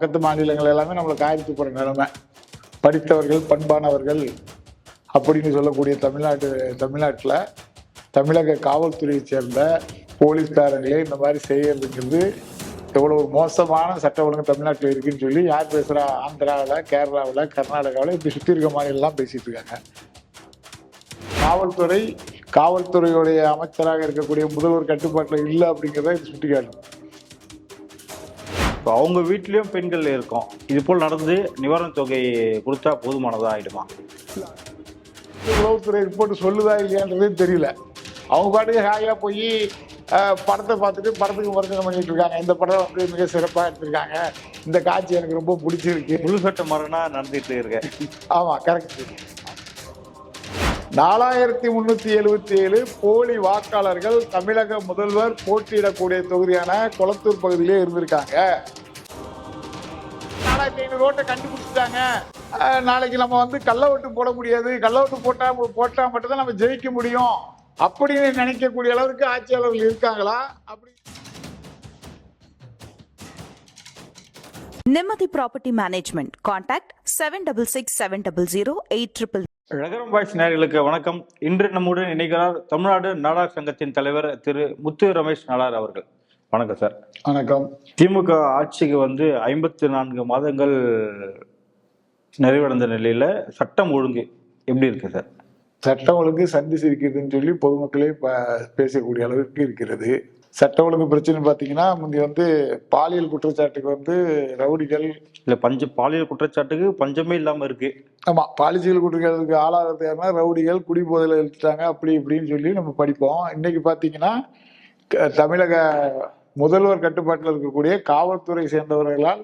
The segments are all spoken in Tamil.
பக்கத்து மாநிலங்கள் எல்லாமே நம்மளை காயத்து போகிற நிலைமை. படித்தவர்கள் பண்பானவர்கள் அப்படின்னு சொல்லக்கூடிய தமிழ்நாட்டு தமிழ்நாட்டில் தமிழக காவல்துறையை சேர்ந்த போலீஸ்காரங்களே இந்த மாதிரி செய்யறதுங்கிறது எவ்வளோ ஒரு மோசமான சட்ட ஒழுங்கு தமிழ்நாட்டில் இருக்குன்னு சொல்லி யார் பேசுகிறா ஆந்திராவில் கேரளாவில் கர்நாடகாவில் இப்படி சுற்றி இருக்க மாநிலம்லாம் பேசிட்டு இருக்காங்க. காவல்துறை காவல்துறையுடைய அமைச்சராக இருக்கக்கூடிய முதல்வர் கட்டுப்பாட்டில் இல்லை அப்படிங்கிறத இது சுட்டிக்காட்டும் இப்போ அவங்க வீட்லேயும் பெண்கள் இருக்கும். இது போல் நடந்து நிவாரணத் தொகை கொடுத்தா போதுமானதா ஆயிடுமா உளவுத்துறை ரிப்போர்ட் சொல்லுதா இல்லையான்றதே தெரியல. அவங்க பாட்டுக்கு ஹாயாக போய் படத்தை பார்த்துட்டு படத்துக்கு விமர்சனம் பண்ணிட்டு இருக்காங்க. இந்த படம் வந்து மிக சிறப்பாக எடுத்திருக்காங்க. இந்த காட்சி எனக்கு ரொம்ப பிடிச்சிருக்கு. முழு சட்ட மரணா நடந்துட்டு இருக்கு. ஆமாம் கரெக்ட் நாலாயிரத்தி முன்னூத்தி எழுபத்தி ஏழு போலி வாக்காளர்கள் தமிழக முதல்வர் போட்டியிடக்கூடிய தொகுதியான கொளத்தூர் பகுதியிலே இருந்திருக்காங்க. நாலாயிரத்தி ஐநூறு ஓட்டை கண்டுபிடிச்சிட்டாங்க. நாளைக்கு நம்ம வந்து கள்ள ஓட்டு போட முடியாது. கள்ள ஓட்டு போட்டா போட்டா மட்டும்தான் நம்ம ஜெயிக்க முடியும். அப்படின்னு நினைக்கக்கூடிய அளவுக்கு ஆட்சியாளர்கள் இருக்காங்களா? அப்படி நிம்மதி property management contact seven double six seven double zero eight triple ரகரம் voice நேயர்களுக்கு வணக்கம். இன்று நம்முடன் இணைகிறார் தமிழ்நாடு நாடார் சங்கத்தின் தலைவர் திரு முத்து ரமேஷ் நாடார் அவர்கள். வணக்கம் சார். வணக்கம். திமுக ஆட்சிக்கு வந்து ஐம்பத்தி நான்கு மாதங்கள் நிறைவடைந்த நிலையில சட்டம் ஒழுங்கு எப்படி இருக்கு சார்? சட்டம் ஒழுங்கு சந்தி சிரிக்குதுன்னு சொல்லி பொதுமக்களே பேசக்கூடிய அளவுக்கு இருக்கிறது. சட்ட ஒழுங்கு பிரச்சனை பார்த்தீங்கன்னா முந்தி வந்து பாலியல் குற்றச்சாட்டுக்கு வந்து ரவுடிகள் இல்ல பஞ்ச பாலியல் குற்றச்சாட்டுக்கு பஞ்சமே இல்லாம இருக்கு. ஆமா பாலியல் குற்றங்களுக்கு ஆளாகிறது யாருன்னா ரவுடிகள் குடிபோதையில் இழுத்துட்டாங்க அப்படி இப்படின்னு சொல்லி நம்ம படிப்போம். இன்னைக்கு பார்த்தீங்கன்னா தமிழக முதல்வர் கட்டுப்பாட்டில் இருக்கக்கூடிய காவல்துறை சேர்ந்தவர்களால்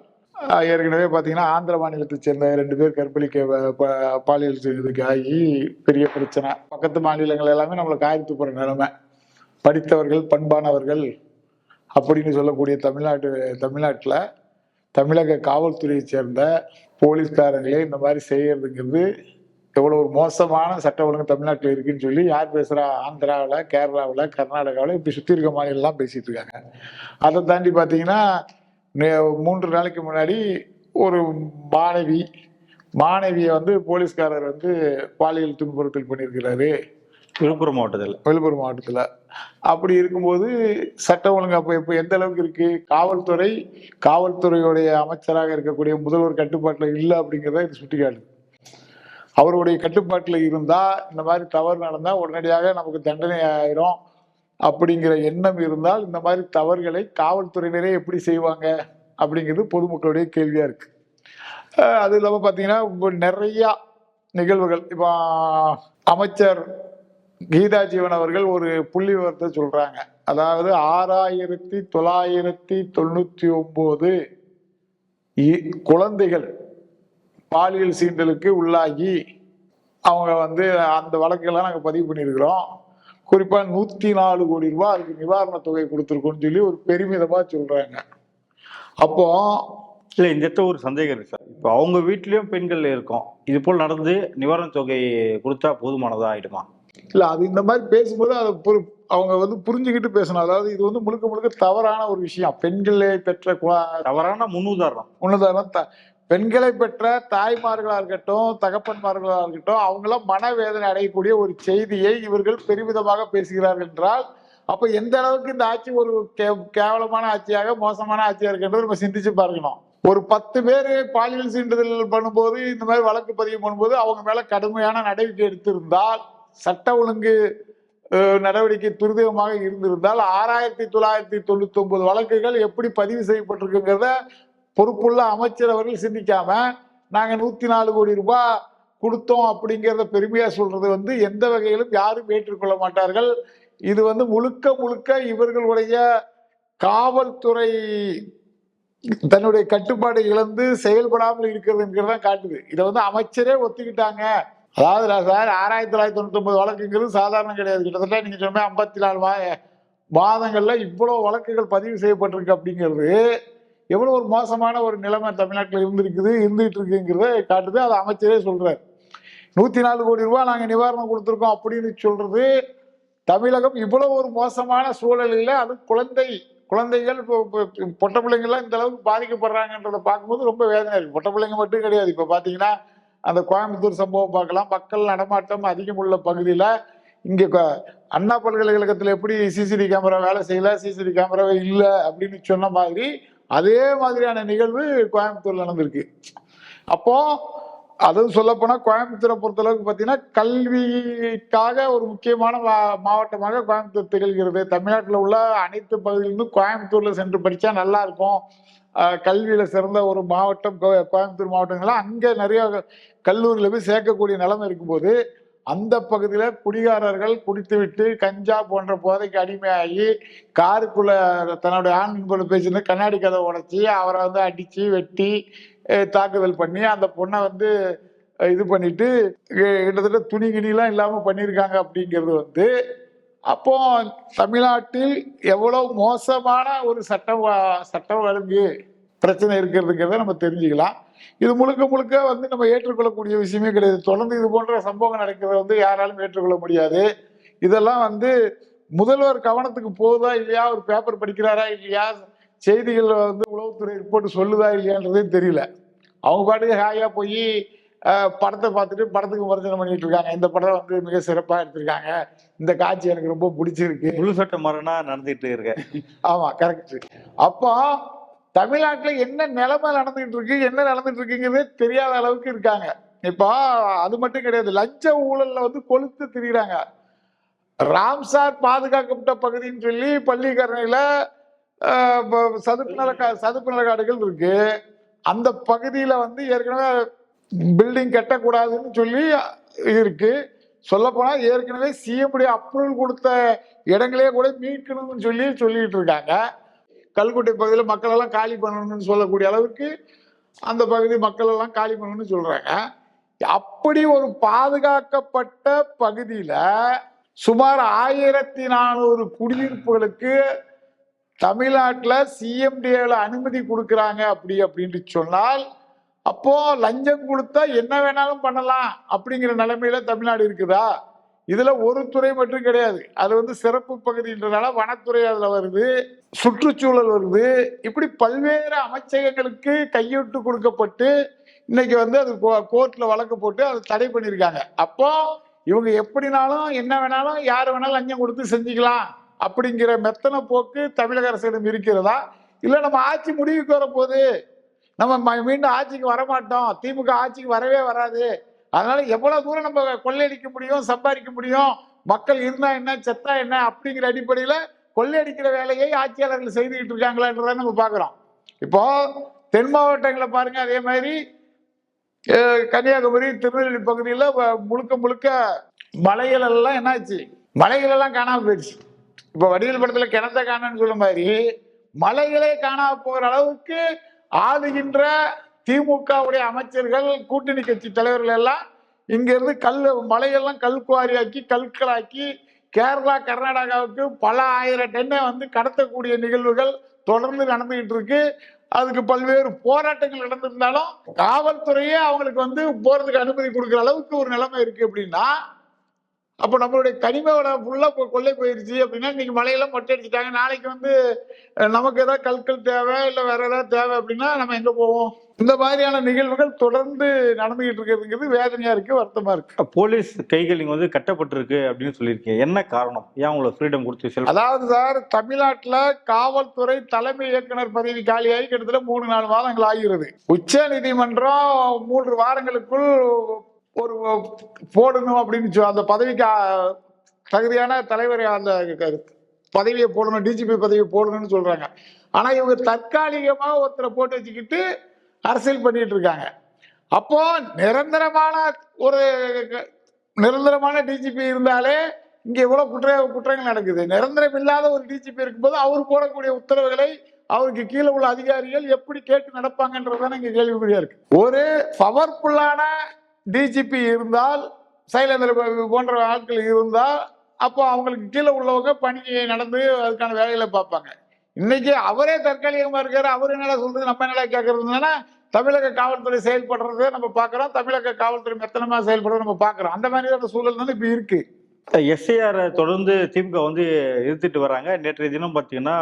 ஏற்கனவே பார்த்தீங்கன்னா ஆந்திர மாநிலத்தை சேர்ந்த ரெண்டு பேர் கற்பழிக்க பாலியல் செய்ததுக்கு ஆகி பெரிய பிரச்சனை. பக்கத்து மாநிலங்கள் எல்லாமே நம்மளை காய்த்து போகிற நிலைமை. படித்தவர்கள் பண்பானவர்கள் அப்படின்னு சொல்லக்கூடிய தமிழ்நாட்டு தமிழ்நாட்டில் தமிழக காவல்துறையை சேர்ந்த போலீஸ்காரங்களே இந்த மாதிரி செய்யறதுங்கிறது எவ்வளோ ஒரு மோசமான சட்ட ஒழுங்கு தமிழ்நாட்டில் இருக்குன்னு சொல்லி யார் பேசுகிறா ஆந்திராவில் கேரளாவில் கர்நாடகாவில் இப்படி சுற்றி இருக்க மாநிலம்லாம் பேசிகிட்டு இருக்காங்க. அதை தாண்டி பார்த்தீங்கன்னா நே- மூன்று நாளைக்கு முன்னாடி ஒரு மாணவி மாணவியை வந்து போலீஸ்காரர் வந்து பாலியல் துன்புறுத்தல் பண்ணியிருக்கிறாரு. விழுப்புரம் மாவட்டத்தில். விழுப்புரம் மாவட்டத்தில். அப்படி இருக்கும்போது சட்டம் ஒழுங்கு அப்போ இப்போ எந்த அளவுக்கு இருக்கு? காவல்துறை காவல்துறையுடைய அமைச்சராக இருக்கக்கூடிய முதல்வர் கட்டுப்பாட்டில் இல்லை அப்படிங்கிறத இது சுட்டிக்காட்டுது. அவருடைய கட்டுப்பாட்டில் இருந்தால் இந்த மாதிரி தவறு நடந்தால் உடனடியாக நமக்கு தண்டனை ஆயிரும். அப்படிங்கிற எண்ணம் இருந்தால் இந்த மாதிரி தவறுகளை காவல்துறையினரே எப்படி செய்வாங்க? அப்படிங்கிறது பொதுமக்களுடைய கேள்வியாக இருக்கு. அது இல்லாமல் பார்த்தீங்கன்னா நிறையா நிகழ்வுகள். இப்போ அமைச்சர் கீதா ஜீவன் அவர்கள் ஒரு புள்ளி விவரத்தை சொல்றாங்க. அதாவது ஆறாயிரத்தி தொள்ளாயிரத்தி தொண்ணூத்தி ஒன்பது குழந்தைகள் பாலியல் சீண்டலுக்கு உள்ளாகி அவங்க வந்து அந்த வழக்கெல்லாம் நாங்கள் பதிவு பண்ணியிருக்கிறோம். குறிப்பாக நூற்றி நாலு கோடி ரூபா அதுக்கு நிவாரண தொகை கொடுத்துருக்கோன்னு சொல்லி ஒரு பெருமிதமாக சொல்கிறாங்க அப்போ இல்லை இந்த இடத்துல ஒரு சந்தேகம் இருக்கு சார். இப்போ அவங்க வீட்லேயும் பெண்கள் இருக்கோம். இது போல் நடந்து நிவாரணத் தொகை கொடுத்தா போதுமானதாக ஆகிடுமா இல்ல அது இந்த மாதிரி பேசும்போது அதை புரி- அவங்க வந்து புரிஞ்சுக்கிட்டு பேசணும். அதாவது இது வந்து முழுக்க முழுக்க தவறான ஒரு விஷயம். பெண்களை பெற்ற தவறான முன்னுதாரணம். உன்னதான த பெண்களை பெற்ற தாய்மார்களா இருக்கட்டும் தகப்பன்மார்களா இருக்கட்டும் அவங்களாம் மனவேதனை அடையக்கூடிய ஒரு செய்தியை இவர்கள் பெருமிதமாக பேசுகிறார்கள் என்றால் அப்ப எந்த அளவுக்கு இந்த ஆட்சி ஒரு கே- கேவலமான ஆட்சியாக மோசமான ஆட்சியா இருக்குன்றது நம்ம சிந்திச்சு பார்க்கணும். ஒரு பத்து பேர் பாலியல் சீண்டுதல் பண்ணும்போது இந்த மாதிரி வழக்கு பதிவு பண்ணும்போது அவங்க மேல கடுமையான நடவடிக்கை எடுத்திருந்தால் சட்ட ஒழுங்கு நடவடிக்கை துரிதமாக இருந்திருந்தால் ஆறாயிரத்தி தொள்ளாயிரத்தி தொண்ணூத்தி ஒன்பது வழக்குகள் எப்படி பதிவு செய்யப்பட்டிருக்குங்கிறத பொறுப்புள்ள அமைச்சர் அவர்கள் சிந்திக்காம நாங்க நூத்தி நாலு கோடி ரூபாய் கொடுத்தோம் அப்படிங்கிறத பெருமையா சொல்றது வந்து எந்த வகையிலும் யாரும் ஏற்றுக்கொள்ள மாட்டார்கள். இது வந்து முழுக்க முழுக்க இவர்களுடைய காவல்துறை தன்னுடைய கட்டுப்பாடை இழந்து செயல்படாமல் இருக்கிறதுங்கிறத காட்டுது. இதை வந்து அமைச்சரே ஒத்துக்கிட்டாங்க. அதாவது சார் ஆறாயிரத்தி தொள்ளாயிரத்தி தொண்ணூத்தி ஒன்பது வழக்குங்கிறது சாதாரணம் கிடையாது. கிட்டத்தட்ட நீங்க சொன்ன ஐம்பத்தி நாலு மா மாதங்கள்ல இவ்வளவு வழக்குகள் பதிவு செய்யப்பட்டிருக்கு அப்படிங்கிறது எவ்வளவு ஒரு மோசமான ஒரு நிலைமை தமிழ்நாட்டில் இருந்திருக்குது இருந்துகிட்டு இருக்குங்கிறத காட்டுது. அதை அமைச்சரே சொல்றாரு. நூத்தி நாலு கோடி ரூபாய் நாங்க நிவாரணம் கொடுத்துருக்கோம் அப்படின்னு சொல்றது தமிழகம் இவ்வளவு ஒரு மோசமான சூழலில் அது குழந்தை குழந்தைகள் இப்போ பிள்ளைங்கள்லாம் இந்த அளவுக்கு பாதிக்கப்படுறாங்கன்றத பார்க்கும்போது ரொம்ப வேதனை இருக்கு. பொட்டை பிள்ளைங்க மட்டும் கிடையாது. இப்போ பார்த்தீங்கன்னா அந்த கோயம்புத்தூர் சம்பவம் பார்க்கலாம். மக்கள் நடமாட்டம் அதிகம் உள்ள பகுதியில் இங்கே அண்ணா பல்கலைக்கழகத்தில் எப்படி சிசிடி கேமரா வேலை செய்யல சிசிடி கேமராவே இல்லை அப்படின்னு சொன்ன மாதிரி அதே மாதிரியான நிகழ்வு கோயம்புத்தூர்ல நடந்திருக்கு. அப்போ அதுவும் சொல்லப்போனால் கோயம்புத்தூரை பொறுத்தளவுக்கு பார்த்தீங்கன்னா கல்விக்காக ஒரு முக்கியமான மா- மாவட்டமாக கோயம்புத்தூர் திகழ்கிறது. தமிழ்நாட்டில் உள்ள அனைத்து பகுதிகளிலும் கோயம்புத்தூரில் சென்று படித்தா நல்லா இருக்கும். கல்வியில சிறந்த ஒரு மாவட்டம் கோ- கோயம்புத்தூர் மாவட்டங்கள்லாம் அங்கே நிறைய கல்லூரியில் போய் சேர்க்கக்கூடிய நிலைமை இருக்கும்போது அந்த பகுதியில் குடிகாரர்கள் குடித்துவிட்டு கஞ்சா போன்ற போதைக்கு அடிமையாகி காருக்குள்ள தன்னுடைய ஆண் நண்பரோட பேசினு கண்ணாடி கதை உடைச்சி அவரை வந்து அடித்து வெட்டி தாக்குதல் பண்ணி அந்த பொண்ணை வந்து இது பண்ணிட்டு கிட்டத்தட்ட துணி கிணிலாம் இல்லாமல் பண்ணியிருக்காங்க அப்படிங்கிறது வந்து அப்போ தமிழ்நாட்டில் எவ்வளவு மோசமான ஒரு சட்ட வ- சட்டம் ஒழுங்கு பிரச்சனை இருக்கிறதுங்கிறத நம்ம தெரிஞ்சுக்கலாம். இது முழுக்க முழுக்க வந்து நம்ம ஏற்றுக்கொள்ளக்கூடிய விஷயமே கிடையாது. தொடர்ந்து இது போன்ற சம்பவங்கள் நடக்கிறத வந்து யாராலும் ஏற்றுக்கொள்ள முடியாது. இதெல்லாம் வந்து முதல்வர் கவனத்துக்கு போகுதா இல்லையா? ஒரு பேப்பர் படிக்கிறாரா இல்லையா? செய்திகள் வந்து உளவுத்துறை ரிப்போர்ட் சொல்லுதா இல்லையான்றதே தெரியல. அவங்க பாட்டுக்கு ஹாயா போய் படத்தை பார்த்துட்டு படத்துக்கு விமர்சனம் பண்ணிட்டு இருக்காங்க. இந்த படம் வந்து மிக சிறப்பாக எடுத்திருக்காங்க. இந்த காட்சி எனக்கு ரொம்ப பிடிச்சிருக்கு. முழு சட்ட மரணா நடந்துட்டு இருக்க. ஆமா கரெக்ட் அப்போ தமிழ்நாட்டுல என்ன நிலைமை நடந்துகிட்டு இருக்கு என்ன நடந்துட்டு இருக்குங்கிறதே தெரியாத அளவுக்கு இருக்காங்க. இப்போ அது மட்டும் கிடையாது. லஞ்ச ஊழல்ல வந்து கொளுத்து திரியிறாங்க. ராம்சார் பாதுகாக்கப்பட்ட பகுதின்னு சொல்லி பள்ளிக்கரணையில சதுப்பு நில கா- சதுப்பு நில காடுகள் இருக்கு. அந்த பகுதியில வந்து ஏற்கனவே பில்டிங் கட்டக்கூடாதுன்னு சொல்லி இருக்கு. சொல்லப்போனால் ஏற்கனவே சிஎம்டி அப்ரூவல் கொடுத்த இடங்களே கூட மீட்கணும்னு சொல்லி சொல்லிட்டு இருக்காங்க. கல்குட்டை பகுதியில் மக்களெல்லாம் காலி பண்ணணும்னு சொல்லக்கூடிய அளவுக்கு அந்த பகுதி மக்களெல்லாம் காலி பண்ணணும்னு சொல்றாங்க. அப்படி ஒரு பாதுகாக்கப்பட்ட பகுதியில் சுமார் ஆயிரத்தி நானூறு குடியிருப்புகளுக்கு தமிழ்நாட்டில் சிஎம்டிஏல அனுமதி கொடுக்குறாங்க அப்படி அப்படின்ட்டு சொன்னால் அப்போ லஞ்சம் கொடுத்தா என்ன வேணாலும் பண்ணலாம் அப்படிங்கிற நிலைமையில தமிழ்நாடு இருக்குதா? இதுல ஒரு துறை மட்டும் கிடையாது. அது வந்து சிறப்பு பகுதின்றனால வனத்துறை அதுல வருது சுற்றுச்சூழல் வருது. இப்படி பல்வேறு அமைச்சகங்களுக்கு கையொட்டு கொடுக்கப்பட்டு இன்னைக்கு வந்து அது கோர்ட்ல வழக்கு போட்டு அதை தடை பண்ணியிருக்காங்க. அப்போ இவங்க எப்படினாலும் என்ன வேணாலும் யார் வேணாலும் லஞ்சம் கொடுத்து செஞ்சுக்கலாம் அப்படிங்கிற மெத்தன போக்கு தமிழக அரசிடம் இருக்கிறதா? இல்லை நம்ம ஆட்சி முடிவுக்கு வரப்போகுது. நம்ம ம- மீண்டும் ஆட்சிக்கு வரமாட்டோம். திமுக ஆட்சிக்கு வரவே வராது. அதனால எவ்வளவு தூரம் நம்ம கொள்ளையடிக்க முடியும் சம்பாதிக்க முடியும் மக்கள் இருந்தா என்ன செத்தா என்ன அப்படிங்கிற அடிப்படையில கொள்ளையடிக்கிற வேலையை ஆட்சியாளர்கள் செய்துகிட்டு இருக்காங்களான்றத நம்ம பார்க்குறோம். இப்போ தென் மாவட்டங்களை பாருங்க அதே மாதிரி கன்னியாகுமரி திருநெல்வேலி பகுதியில் முழுக்க முழுக்க மலைகள் எல்லாம் என்னாச்சு? மலைகள் எல்லாம் காணாம போயிடுச்சு. இப்போ வடிவில் படத்துல கிணத்த காணன்னு சொல்ல மாதிரி மலைகளே காணாம போகிற அளவுக்கு ஆளுகின்ற திமுகவுடைய அமைச்சர்கள் கூட்டணி கட்சி தலைவர்கள் எல்லாம் இங்கிருந்து கல் மலையெல்லாம் கல்குவாரியாக்கி கற்களாக்கி கேரளா கர்நாடகாவுக்கு பல ஆயிரம் டென்னை வந்து கடத்தக்கூடிய நிகழ்வுகள் தொடர்ந்து நடந்துகிட்டு இருக்கு. அதுக்கு பல்வேறு போராட்டங்கள் நடந்திருந்தாலும் காவல்துறையே அவங்களுக்கு வந்து போறதுக்கு அனுமதி கொடுக்குற அளவுக்கு ஒரு நிலைமை இருக்கு அப்படின்னா அப்போ நம்மளுடைய கனிம வளம் ஃபுல்லா இப்போ கொள்ளை போயிருச்சு அப்படின்னா இன்னைக்கு மலையெல்லாம் மொட்டை அடிச்சிட்டாங்க. நாளைக்கு வந்து நமக்கு ஏதாவது கற்கள் தேவை இல்லை வேற ஏதாவது தேவை அப்படின்னா நம்ம எங்க போவோம்? இந்த மாதிரியான நிகழ்வுகள் தொடர்ந்து நடந்துகிட்டு இருக்கிறதுங்கிறது வேதனையா இருக்கு வருத்தமா இருக்கு. போலீஸ் கைகள் இங்க வந்து கட்டப்பட்டிருக்கு அப்படின்னு சொல்லியிருக்கீங்க. என்ன காரணம்? ஏன் உங்களுக்கு ஃப்ரீடம் கொடுத்து அதாவது சார் தமிழ்நாட்டுல காவல்துறை தலைமை இயக்குனர் பதவி காலியாகி கிட்டத்தட்ட மூணு நாலு மாதங்கள் ஆகிறது. உச்ச நீதிமன்றம் மூன்று வாரங்களுக்குள் ஒரு போடணும் அப்படின்னு சொ- அந்த பதவிக்கு தகுதியான தலைவர் அந்த க- பதவியை போடணும் டிஜிபி பதவியை போடணும்னு சொல்றாங்க. ஆனா இவங்க தற்காலிகமா ஒருத்தரை போட்டு வச்சுக்கிட்டு அரசியல் பண்ணிட்டு இருக்காங்க. அப்போ நிரந்தரமான ஒரு க- நிரந்தரமான டிஜிபி இருந்தாலே இங்க இவ்வளவு குற்ற குற்றங்கள் நடக்குது. நிரந்தரம் இல்லாத ஒரு டிஜிபி இருக்கும்போது அவர் போடக்கூடிய உத்தரவுகளை அவருக்கு கீழே உள்ள அதிகாரிகள் எப்படி கேட்டு நடப்பாங்கன்றதுதான் இங்க கேள்விக்குறியா இருக்கு. ஒரு பவர்ஃபுல்லான டிஜிபி இருந்தால் சைலேந்திர போன்ற ஆட்கள் இருந்தால் அப்போ அவங்களுக்கு கீழே உள்ளவங்க பணியை நடந்து அதுக்கான வேலைகளை பார்ப்பாங்க. இன்னைக்கு அவரே தற்காலிகமாக இருக்காரு. அவர் என்னடா சொல்றது? நம்ம என்னடா கேட்கறதுனா தமிழக காவல்துறை செயல்படுறத நம்ம பார்க்குறோம். தமிழக காவல்துறை மெத்தனமாக செயல்படுறதை நம்ம பார்க்குறோம். அந்த மாதிரியான சூழல் தான் இப்போ இருக்குது எஸ்ஐஆர் தொடர்ந்து திமுக வந்து எதிர்த்துட்டு வராங்க. நேற்றைய தினம் பார்த்தீங்கன்னா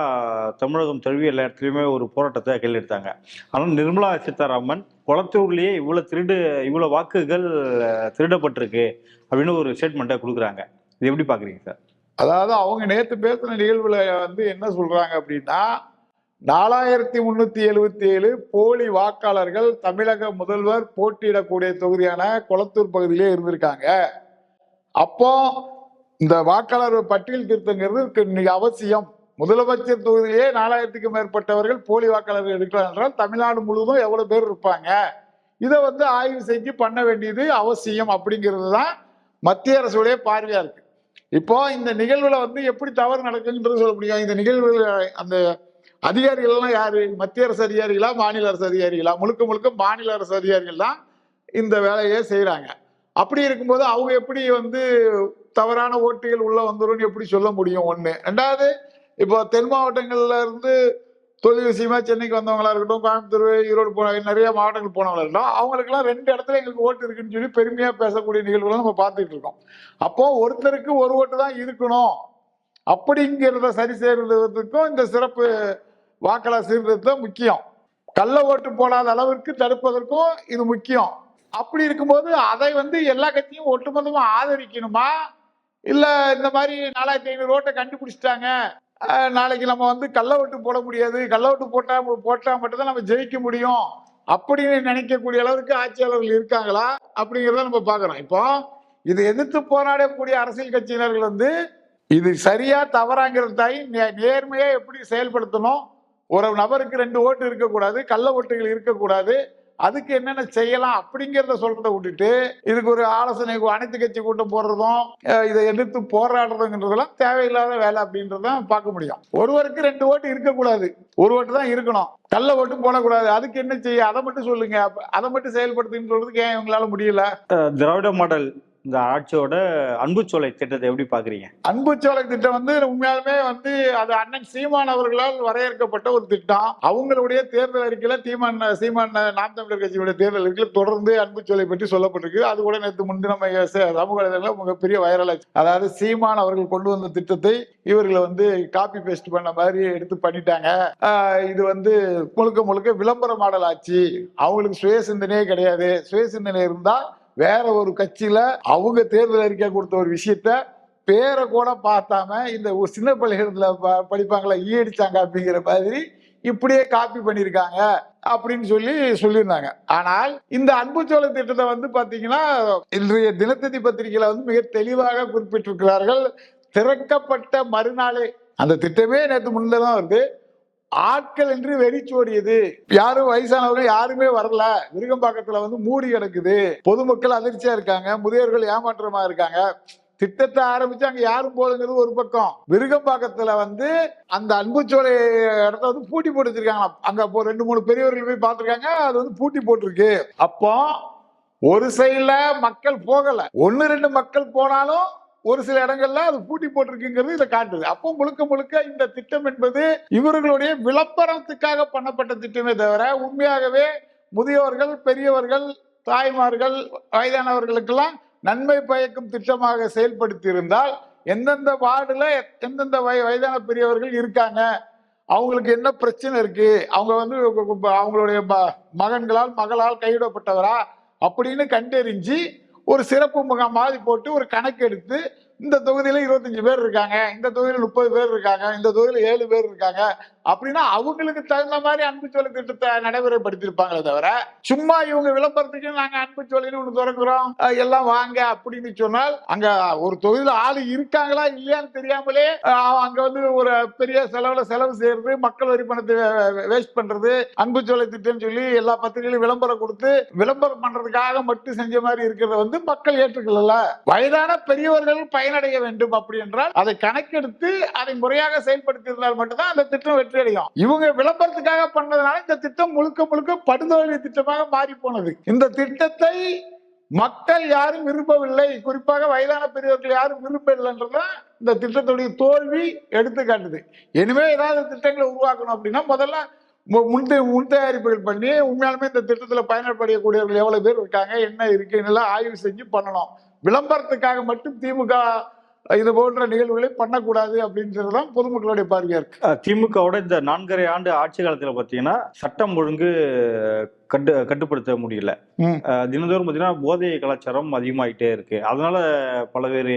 தமிழகம் தழுவிய எல்லா இடத்துலையுமே ஒரு போராட்டத்தை கையில் ஆனால் நிர்மலா சீதாராமன் குளத்தூர்லேயே இவ்வளோ திருடு இவ்வளோ வாக்குகள் திருடப்பட்டிருக்கு அப்படின்னு ஒரு ஸ்டேட்மெண்ட்டை கொடுக்குறாங்க. இது எப்படி பார்க்குறீங்க சார்? அதாவது அவங்க நேற்று பேசின நிகழ்வில் வந்து என்ன சொல்கிறாங்க அப்படின்னா நாலாயிரத்தி முந்நூற்றி எழுபத்தி ஏழு போலி வாக்காளர்கள் தமிழக முதல்வர் போட்டியிடக்கூடிய தொகுதியான குளத்தூர் பகுதியிலே இருந்திருக்காங்க. அப்போ இந்த வாக்காளர் பட்டியல் திருத்தங்கிறது இன்னைக்கு அவசியம். முதலமைச்சர் தொகுதியிலே நாலாயிரத்துக்கும் மேற்பட்டவர்கள் போலி வாக்காளர்கள் இருக்கிறார் என்றால் தமிழ்நாடு முழுவதும் எவ்வளவு பேர் இருப்பாங்க? இதை வந்து ஆய்வு செஞ்சு பண்ண வேண்டியது அவசியம் அப்படிங்கிறது தான் மத்திய அரசுடைய பார்வையா இருக்கு. இப்போ இந்த நிகழ்வுல வந்து எப்படி தவறு நடக்குன்றது சொல்ல முடியும். இந்த நிகழ்வுல அந்த அதிகாரிகள்லாம் யாரு? மத்திய அரசு அதிகாரிகளா மாநில அரசு அதிகாரிகளா? முழுக்க முழுக்க மாநில அரசு அதிகாரிகள் தான் இந்த வேலையை செய்கிறாங்க அப்படி இருக்கும்போது அவங்க எப்படி வந்து தவறான ஓட்டுகள் உள்ள வந்துடும் எப்படி சொல்ல முடியும் ஒண்ணு? ரெண்டாவது இப்போ தென் மாவட்டங்கள்ல இருந்து தொழில் விஷயமா சென்னைக்கு வந்தவங்களா இருக்கட்டும் கோயம்புத்தூர் ஈரோடு போன நிறைய மாவட்டங்கள் போனவங்களா இருக்கட்டும் அவங்களுக்குலாம் ரெண்டு இடத்துல எங்களுக்கு ஓட்டு இருக்குன்னு சொல்லி பெருமையா பேசக்கூடிய நிகழ்வுகளை நம்ம பார்த்துட்டு இருக்கோம். அப்போ ஒருத்தருக்கு ஒரு ஓட்டு தான் இருக்கணும். அப்படிங்கிறத சரி செய்யறதுக்கும் இந்த சிறப்பு வாக்காளர் சீர்திருத்தம் முக்கியம். கள்ள ஓட்டு போடாத அளவிற்கு தடுப்பதற்கும் இது முக்கியம். அப்படி இருக்கும்போது அதை வந்து எல்லா கட்சியும் ஒட்டுமொத்தமா ஆதரிக்கணுமா? இல்லை இந்த மாதிரி நாலாயிரத்தி ஐநூறு ஓட்டை கண்டுபிடிச்சிட்டாங்க. நாளைக்கு நம்ம வந்து கள்ளவட்டு போட முடியாது. கள்ளவட்டு ஓட்டு போட்டால் மட்டும்தான் நம்ம ஜெயிக்க முடியும். அப்படின்னு நினைக்கக்கூடிய அளவுக்கு ஆட்சியாளர்கள் இருக்காங்களா? அப்படிங்கிறத நம்ம பார்க்குறோம் இப்போ இதை எதிர்த்து போராடக்கூடிய அரசியல் கட்சியினர்கள் வந்து இது சரியா தவறாங்கிறதாய் நே- நேர்மையா எப்படி செயல்படுத்தணும்? ஒரு நபருக்கு ரெண்டு ஓட்டு இருக்கக்கூடாது கள்ள ஓட்டுகள் இருக்கக்கூடாது. அதுக்கு என்னென்ன செய்யலாம் அப்படிங்கிறத சொல்றதை விட்டுட்டு இதுக்கு ஒரு ஆலோசனை அனைத்து கட்சி கூட்டம் போடுறதும் இதை எதிர்த்து போராடுறதுங்கிறதெல்லாம் தேவையில்லாத வேலை அப்படின்றதான் பார்க்க முடியும். ஒருவருக்கு ரெண்டு ஓட்டு இருக்கக்கூடாது. ஒரு ஓட்டு தான் இருக்கணும். கள்ள ஓட்டு போடக்கூடாது. அதுக்கு என்ன செய்ய அதை மட்டும் சொல்லுங்க. அதை மட்டும் செயல்படுத்துன்னு சொல்றதுக்கு ஏன் இவங்களால முடியல? திராவிட மாடல் இந்த ஆட்சியோட அன்புச்சோலை திட்டத்தை எப்படி பார்க்குறீங்க? அன்புச்சோலை திட்டம் வந்து உண்மையாலுமே வந்து அது அண்ணன் சீமான் அவர்களால் வரையறுக்கப்பட்ட ஒரு திட்டம். அவங்களுடைய தேர்தல் அறிக்கையில தீமான் சீமான் நாம் தமிழர் கட்சியுடைய தேர்தல் அறிக்கையில் தொடர்ந்து அன்புச்சோலை பற்றி சொல்லப்பட்டிருக்கு. அது கூட நேற்று முன்தினம் ச- சமூக வலைதளங்களில் மிகப்பெரிய வைரல் ஆச்சு. அதாவது சீமான் அவர்கள் கொண்டு வந்த திட்டத்தை இவர்களை வந்து காப்பி பேஸ்ட் பண்ண மாதிரி எடுத்து பண்ணிட்டாங்க. இது வந்து முழுக்க முழுக்க விளம்பர மாடல் ஆச்சு. அவங்களுக்கு சுய சிந்தனையே கிடையாது. சுய சிந்தனை இருந்தால் வேற ஒரு கட்சியில அவங்க தேர்தல் அறிக்கை கொடுத்த ஒரு விஷயத்த பேரை கூட பார்த்தாம இந்த ஒரு சின்ன பள்ளிக்கூடத்துல ப- படிப்பாங்களா ஈடிச்சாங்க அப்படிங்கிற மாதிரி இப்படியே காப்பி பண்ணியிருக்காங்க அப்படின்னு சொல்லி சொல்லியிருந்தாங்க. ஆனால் இந்த அன்புச்சோலை திட்டத்தை வந்து பார்த்தீங்கன்னா இன்றைய தினத்தந்தி பத்திரிகையில வந்து மிக தெளிவாக குறிப்பிட்டிருக்கிறார்கள். திறக்கப்பட்ட மறுநாளே அந்த திட்டமே நேற்று முன்னதான் வருது. ஆட்கள் என்று வெறிச்சோடியது. யாரும் வயசானவங்க யாருமே வரல. விருகம்பாக்கத்துல வந்து மூடி கிடக்குது. பொதுமக்கள் அதிர்ச்சியா இருக்காங்க. முதியோர்கள் ஏமாற்றமா இருக்காங்க. திட்டத்தை ஆரம்பிச்சு அங்க யாரும் போதுங்கிறது ஒரு பக்கம். விருகம்பாக்கத்துல வந்து அந்த அன்புச்சோலை இடத்த வந்து பூட்டி போட்டு வச்சிருக்காங்க அங்க அப்போ ரெண்டு மூணு பெரியவர்கள் போய் பார்த்துருக்காங்க. அது வந்து பூட்டி போட்டிருக்கு. அப்போ ஒரு சைட்ல மக்கள் போகல. ஒன்னு ரெண்டு மக்கள் போனாலும் ஒரு சில இடங்கள்ல அது பூட்டி போட்டிருக்குங்கிறது இதை காட்டுது. அப்போ முழுக்க முழுக்க இந்த திட்டம் என்பது இவர்களுடைய விளம்பரத்துக்காக பண்ணப்பட்ட திட்டமே தவிர உண்மையாகவே முதியோர்கள் பெரியவர்கள் தாய்மார்கள் வயதானவர்களுக்கெல்லாம் நன்மை பயக்கும் திட்டமாக செயல்படுத்தி இருந்தால் எந்தெந்த வார்டில் எந்தெந்த வய வயதான பெரியவர்கள் இருக்காங்க அவங்களுக்கு என்ன பிரச்சனை இருக்கு அவங்க வந்து அவங்களுடைய ம- மகன்களால் மகளால் கைவிடப்பட்டவரா அப்படின்னு கண்டறிஞ்சு ஒரு சிறப்பு முகாம் மாதிரி போட்டு ஒரு கணக்கு எடுத்து இந்த தொகுதியில இருபத்தஞ்சு பேர் இருக்காங்க இந்த தொகுதியில முப்பது பேர் இருக்காங்க இந்த தொகுதியில ஏழு பேர் இருக்காங்க அப்படின்னா அவங்களுக்கு தகுந்த மாதிரி அன்பு சோலை திட்டத்தை நடைமுறைப்படுத்தியிருப்பாங்களே தவிர சும்மா இவங்க விளம்பரத்துக்கு நாங்க அன்பு சோலைன்னு ஒண்ணு திறக்கிறோம். எல்லாம் வாங்க அப்படின்னு சொன்னால் அங்க ஒரு தொகுதியில ஆளு இருக்காங்களா இல்லையான்னு தெரியாமலே அங்க வந்து ஒரு பெரிய செலவுல செலவு செய்யறது மக்கள் வரி பணத்தை வேஸ்ட் பண்றது அன்பு சோலை திட்டம்னு சொல்லி எல்லா பத்திரிகையிலும் விளம்பரம் கொடுத்து விளம்பரம் பண்றதுக்காக மட்டும் செஞ்ச மாதிரி இருக்கிறத வந்து மக்கள் ஏற்றுக்கல வயதான பெரியவர்கள் பயனடைய வேண்டும் அப்படி என்றால் அதை கணக்கெடுத்து அதை முறையாக செயல்படுத்தியிருந்தால் மட்டும்தான் அந்த திட்டம் வெற்றி அடையும் இவங்க விளம்பரத்துக்காக பண்ணதுனால இந்த திட்டம் முழுக்க முழுக்க படுதோல்வி திட்டமாக மாறி போனது. இந்த திட்டத்தை மக்கள் யாரும் விரும்பவில்லை. குறிப்பாக வயதான பெரியவர்கள் யாரும் விரும்பவில்லைன்றதான் இந்த திட்டத்துடைய தோல்வி எடுத்து காட்டுது. எனவே ஏதாவது திட்டங்களை உருவாக்கணும் அப்படின்னா முதல்ல மு- முன் முன் தயாரிப்புகள் பண்ணி உண்மையாலுமே இந்த திட்டத்தில் பயன்படக்கூடியவர்கள் எவ்வளவு பேர் இருக்காங்க என்ன இருக்குன்னு எல்லாம் ஆய்வு செஞ்சு பண்ணணும். விளம்பரத்துக்காக மட்டும் திமுக இது போன்ற நிகழ்வுகளை பண்ணக்கூடாது அப்படின்றது தான் பொதுமக்களுடைய பார்வையா இருக்கு. திமுகவோட இந்த நான்கரை ஆண்டு ஆட்சி காலத்துல பாத்தீங்கன்னா சட்டம் ஒழுங்கு கட்டு கட்டுப்படுத்த முடியல. தினந்தோறும் பாத்தீங்கன்னா போதை கலாச்சாரம் அதிகமாயிட்டே இருக்கு. அதனால பல்வேறு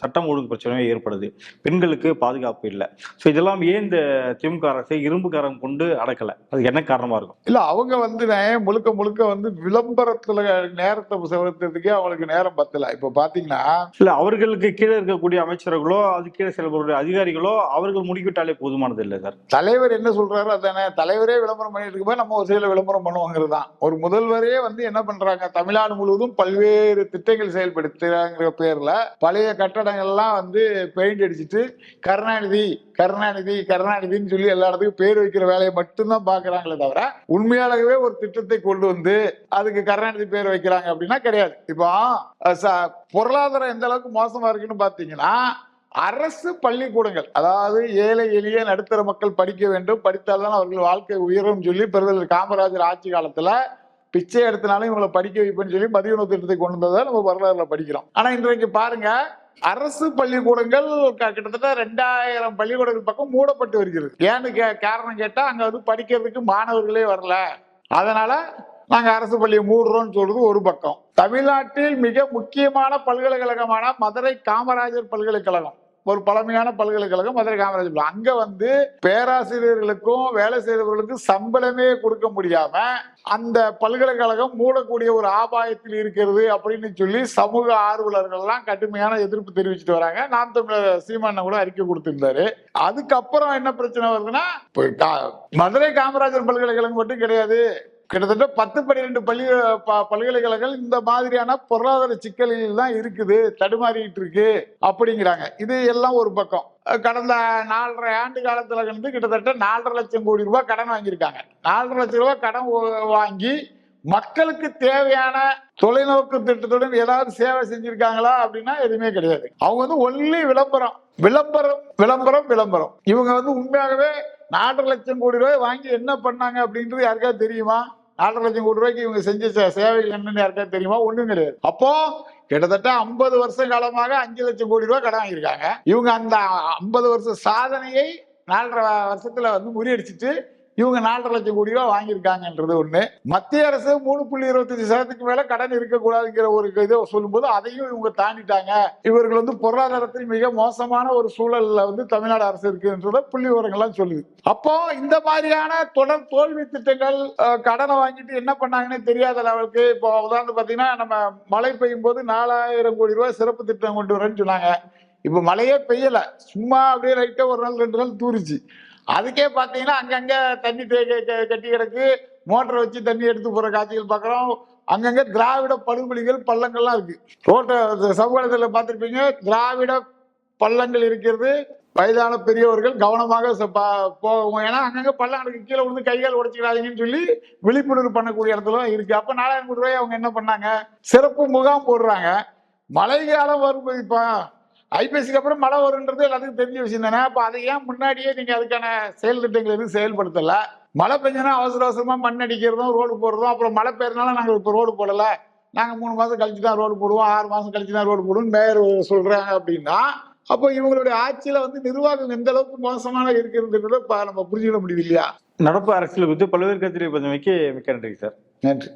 சட்டம் ஒழுங்கு பிரச்சனை ஏற்படுது. பெண்களுக்கு பாதுகாப்பு இல்லை. ஸோ இதெல்லாம் ஏன் இந்த திமுக அரசை இரும்பு கரம் கொண்டு அடக்கல? அது என்ன காரணமா இருக்கும்? இல்ல அவங்க வந்து முழுக்க முழுக்க வந்து விளம்பரத்துல நேரத்தை செலுத்துறதுக்கே அவங்களுக்கு நேரம் பத்தல. இப்ப பாத்தீங்கன்னா இல்ல அவர்களுக்கு கீழே இருக்கக்கூடிய அமைச்சர்களோ அது கீழே செயல்படக்கூடிய அதிகாரிகளோ அவர்கள் முடிக்கிட்டாலே போதுமானது இல்லை சார். தலைவர் என்ன சொல்றாரோ அதானே. தலைவரே விளம்பரம் பண்ணிட்டு இருக்கும்போது நம்ம ஒரு சில விளம்பரம் பண்ணுவாங்கிறது தான் ஒரு முதல்வரே வந்து என்ன பண்றாங்க? தமிழ்நாடு முழுவதும் பல்வேறு திட்டங்கள் செயல்படுத்துறாங்கிற பேர்ல பழைய கட்டடங்கள்லாம் வந்து பெயிண்ட் அடிச்சிட்டு கருணாநிதி கருணாநிதி கருணாநிதின்னு சொல்லி எல்லா இடத்துக்கும் பேர் வைக்கிற வேலையை மட்டும்தான் பாக்குறாங்களே தவிர உண்மையாகவே ஒரு திட்டத்தை கொண்டு வந்து அதுக்கு கருணாநிதி பேர் வைக்கிறாங்க அப்படின்னா கிடையாது. இப்போ ச- பொருளாதாரம் எந்த அளவுக்கு மோசமா இருக்குன்னு பாத்தீங்கன்னா அரசு பள்ளிக்கூடங்கள் அதாவது ஏழை எளிய நடுத்தர மக்கள் படிக்க வேண்டும். படித்தால்தான் அவர்கள் வாழ்க்கை உயரும் சொல்லி பெருதல் காமராஜர் ஆட்சி காலத்துல பிச்சை எடுத்தனாலும் இவங்களை படிக்க வைப்பேன்னு சொல்லி மதிய உணவு திட்டத்தை கொண்டு வந்ததை நம்ம வரலாறுல படிக்கிறோம். ஆனா இன்றைக்கு பாருங்க அரசு பள்ளிக்கூடங்கள் கிட்டத்தட்ட ரெண்டாயிரம் பள்ளிக்கூடங்கள் பக்கம் மூடப்பட்டு வருகிறது. ஏன்னு கே காரணம் கேட்டா அங்க வந்து படிக்கிறதுக்கு மாணவர்களே வரல. அதனால நாங்க அரசு பள்ளியை மூடுறோம்னு சொல்றது ஒரு பக்கம். தமிழ்நாட்டில் மிக முக்கியமான பல்கலைக்கழகமான மதுரை காமராஜர் பல்கலைக்கழகம். ஒரு பழமையான பல்கலைக்கழகம் மதுரை காமராஜர் அங்க வந்து பேராசிரியர்களுக்கும் வேலை செய்தவர்களுக்கும் சம்பளமே கொடுக்க முடியாம அந்த பல்கலைக்கழகம் மூடக்கூடிய ஒரு ஆபாயத்தில் இருக்கிறது அப்படின்னு சொல்லி சமூக ஆர்வலர்கள் எல்லாம் கடுமையான எதிர்ப்பு தெரிவிச்சுட்டு வராங்க. நான் தமிழர் சீமான கூட அறிக்கை கொடுத்திருந்தாரு. அதுக்கப்புறம் என்ன பிரச்சனை வருதுன்னா மதுரை காமராஜர் பல்கலைக்கழகம் மட்டும் கிடையாது. கிட்டத்தட்ட பத்து பன்னிரெண்டு பள்ளி ப- பல்கலைக்கழகங்கள் இந்த மாதிரியான பொருளாதார சிக்கல்கள் தான் இருக்குது தடுமாறிட்டு இருக்கு அப்படிங்கிறாங்க. இது எல்லாம் ஒரு பக்கம். கடந்த நாலரை ஆண்டு காலத்துல வந்து கிட்டத்தட்ட நாலரை லட்சம் கோடி ரூபாய் கடன் வாங்கியிருக்காங்க. நாலரை லட்சம் ரூபாய் கடன் வாங்கி மக்களுக்கு தேவையான தொலைநோக்கு திட்டத்துடன் ஏதாவது சேவை செஞ்சிருக்காங்களா அப்படின்னா எதுவுமே கிடையாது. அவங்க வந்து ஒன்லி விளம்பரம். விளம்பரம் விளம்பரம் விளம்பரம். இவங்க வந்து உண்மையாகவே நாலரை லட்சம் கோடி ரூபாய் வாங்கி என்ன பண்ணாங்க அப்படின்றது யாருக்காவது தெரியுமா? நாலரை லட்சம் கோடி ரூபாய்க்கு இவங்க செஞ்ச சேவைகள் என்னன்னு யாருக்காவது தெரியுமா? ஒண்ணும் கிடையாது அப்போ கிட்டத்தட்ட ஐம்பது வருஷ காலமாக அஞ்சு லட்சம் கோடி ரூபாய் கடன் வாங்கியிருக்காங்க. இவங்க அந்த ஐம்பது வருஷ சாதனையை நாலரை வருஷத்துல வந்து முறியடிச்சிட்டு இவங்க நாலரை லட்சம் கோடி ரூபாய் வாங்கியிருக்காங்கன்றது ஒண்ணு. மத்திய அரசு மூணு புள்ளி இருபத்தஞ்சு சதவீதத்துக்கு மேல கடன் இருக்கக்கூடாதுங்கிற ஒரு இதை சொல்லும்போது அதையும் இவங்க தாண்டிட்டாங்க. இவர்கள் வந்து பொருளாதாரத்தில் மிக மோசமான ஒரு சூழல்ல வந்து தமிழ்நாடு அரசு இருக்குன்றத புள்ளி விவரங்கள்லாம் சொல்லுது. அப்போ இந்த மாதிரியான தொடர் தோல்வி திட்டங்கள் கடனை வாங்கிட்டு என்ன பண்ணாங்கன்னு தெரியாத லெவலுக்கு இப்போ உதாரணம் பார்த்தீங்கன்னா நம்ம மழை பெய்யும் போது நாலாயிரம் கோடி ரூபாய் சிறப்பு திட்டம் கொண்டு வரேன்னு சொன்னாங்க. இப்போ மழையே பெய்யல. சும்மா அப்படியே ரைட்டா ஒரு நாள் ரெண்டு நாள் தூரிச்சு. அதுக்கே பார்த்தீங்கன்னா அங்கங்கே தண்ணி தேக்க கட்டி கிடக்கு. மோட்டரை வச்சு தண்ணி எடுத்து போகிற காட்சிகள் பார்க்குறோம் அங்கங்கே திராவிட படுகொலிகள் பள்ளங்கள்லாம் இருக்கு. ரோட்டை சமூகத்தில் பார்த்துருப்பீங்க திராவிட பள்ளங்கள் இருக்கிறது. வயதான பெரியவர்கள் கவனமாக ச- பா- போகும் ஏன்னா அங்கங்க பள்ளங்களுக்கு கீழே விழுந்து கைகள் உடைச்சிக்கிறாதீங்கன்னு சொல்லி விழிப்புணர்வு பண்ணக்கூடிய இடத்துல இருக்குது அப்போ நாலாயிரம் கோடி ரூபாய் அவங்க என்ன பண்ணாங்க? சிறப்பு முகாம் போடுறாங்க. மழை காலம் வரும் இப்போ ஐபிஎஸ்சிக்கு அப்புறம் மழை வருன்றது எல்லாத்துக்கும் தெரிஞ்ச விஷயம் தானே. அப்ப அதை ஏன் முன்னாடியே நீங்க அதுக்கான செயல் திட்டங்கள் எதுவும் செயல்படுத்தல? மழை பெஞ்சனா அவசர அவசரமா மண் அடிக்கிறதும் ரோடு போடுறதும் அப்புறம் மழை பெய்யறதுனால நாங்க இப்ப ரோடு போடல. நாங்க மூணு மாசம் கழிச்சு தான் ரோடு போடுவோம் ஆறு மாசம் கழிச்சு தான் ரோடு போடுவோம் மேயர் சொல்றாங்க அப்படின்னா அப்போ இவங்களுடைய ஆட்சியில வந்து நிர்வாகம் எந்த அளவுக்கு மோசமான இருக்கிறதுன்றத ப- நம்ம புரிஞ்சுக்க இல்லையா நடப்பு அரசியல் குறித்து பல்வேறு கருத்துரை பதவிக்கு மிக்க நன்றி சார். நன்றி.